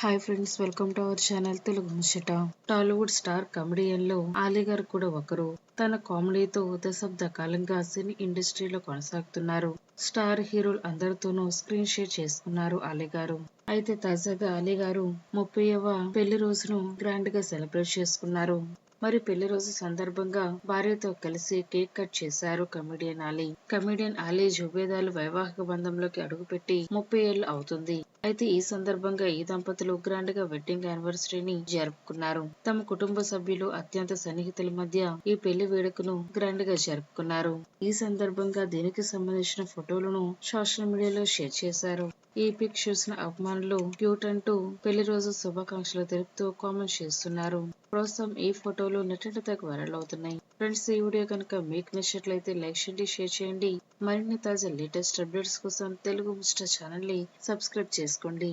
Hi friends welcome to our channel Telugu ముచ్చట Tollywood star కమెడియన్లో Ali గారు కూడా ఒకరు. తన కామెడీతో దశాబ్ద కాలంగా సినీ ఇండస్ట్రీలో కొనసాగుతున్నారు. స్టార్ హీరోలు అందరితోనూ స్క్రీన్ షేర్ చేసుకున్నారు అలీ గారు. అయితే తాజాగా అలీ గారు ముప్పైవ పెళ్ళి రోజును గ్రాండ్గా సెలబ్రేట్ చేసుకున్నారు. మరి పెళ్ళి రోజు సందర్భంగా భార్యతో కలిసి కేక్ కట్ చేశారు కమెడియన్ ఆలీ కమెడియన్ ఆలీ జుబేదాలు వైవాహిక బంధంలోకి అడుగుపెట్టి ముప్పై ఏళ్ళు అవుతుంది. అయితే ఈ సందర్భంగా ఈ దంపతులు గ్రాండ్గా వెడ్డింగ్ యానివర్సరీని జరుపుకున్నారు. తమ కుటుంబ సభ్యులు అత్యంత సన్నిహితుల మధ్య ఈ పెళ్ళి వేడుకను గ్రాండ్గా జరుపుకున్నారు. ఈ సందర్భంగా దీనికి సంబంధించిన ఫోటోలను సోషల్ మీడియాలో షేర్ చేశారు. ఈ పిక్ చూసిన అభిమానులు క్యూట్ అంటూ పెళ్ళి రోజు శుభాకాంక్షలు తెలుపుతూ కామెంట్ చేస్తున్నారు. ప్రస్తుతం ఈ ఫోటోలు నెట్టింట వైరల్ అవుతున్నాయి. ఫ్రెండ్స్ ఈ వీడియో కనుక మీకు నచ్చినట్లయితే లైక్ చేయండి షేర్ చేయండి. మరిన్ని తాజా లేటెస్ట్ అప్డేట్స్ కోసం తెలుగు ముస్టర్ ఛానల్ని సబ్స్క్రైబ్ చేసుకోండి.